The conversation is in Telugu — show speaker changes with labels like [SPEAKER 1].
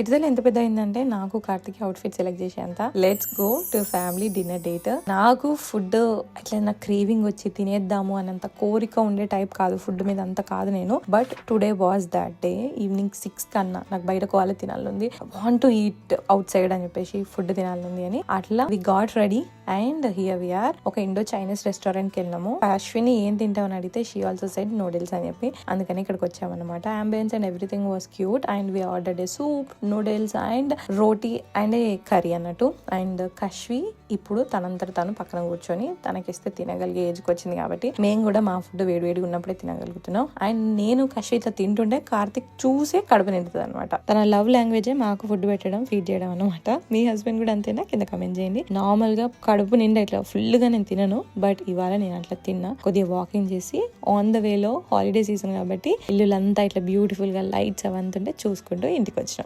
[SPEAKER 1] చిటిదలు ఎంత పెద్ద అయిందంటే నాకు కార్తిక్ అవుట్ఫిట్ సెలెక్ట్ చేసేంత. Let's go to family dinner date నాకు ఫుడ్ అట్లా నాకు క్రేవింగ్ వచ్చి తినేద్దాము అన్నంత కోరిక ఉండే టైప్ కాదు ఫుడ్ మీద అంత కాదు నేను. But today was that day evening six కన్నా నాకు బయట కోవాలి తినాలనుంది. Want to eat outside అని చెప్పేసి ఫుడ్ తినాలనుంది అని. అట్లా we got ready and here we are ఒక ఇండో చైనీస్ రెస్టారెంట్కి వెళ్ళినాము అశ్విని ఏం తింటామని అడిగితే షీ ఆల్సో సైడ్ నూడిల్స్ అని చెప్పి అందుకని ఇక్కడికి వచ్చామన్నమాట. Ambience and everything was cute and we ordered a soup noodles and roti and curry అన్నట్టు. అండ్ కష్వి ఇప్పుడు తనంతట తను పక్కన కూర్చొని తనకిస్తే తినగలిగే ఏజ్కి వచ్చింది కాబట్టి మేము కూడా మా ఫుడ్ వేడివేడిగా ఉన్నప్పుడే తినగలుగుతున్నాం. అండ్ నేను కష్వితో తింటుంటే కార్తిక్ చూసే కడుపు నిండుతుంది అనమాట తన లవ్ లాంగ్వేజే మాకు ఫుడ్ పెట్టడం ఫీడ్ చేయడం అనమాట మీ హస్బెండ్ కూడా అంతేనా? కింద కమెంట్ చేయండి. నార్మల్గా కడుపు నిండా ఇట్లా ఫుల్గా నేను తినను బట్ ఇవాళ నేను అట్లా తిన్నా. కొద్దిగా వాకింగ్ చేసి ఆన్ ద వేలో హాలిడే సీజన్ కాబట్టి ఇల్లులంతా ఇట్లా బ్యూటిఫుల్గా లైట్స్ అవంతుంటే చూసుకుంటూ ఇంటికి వచ్చినాం.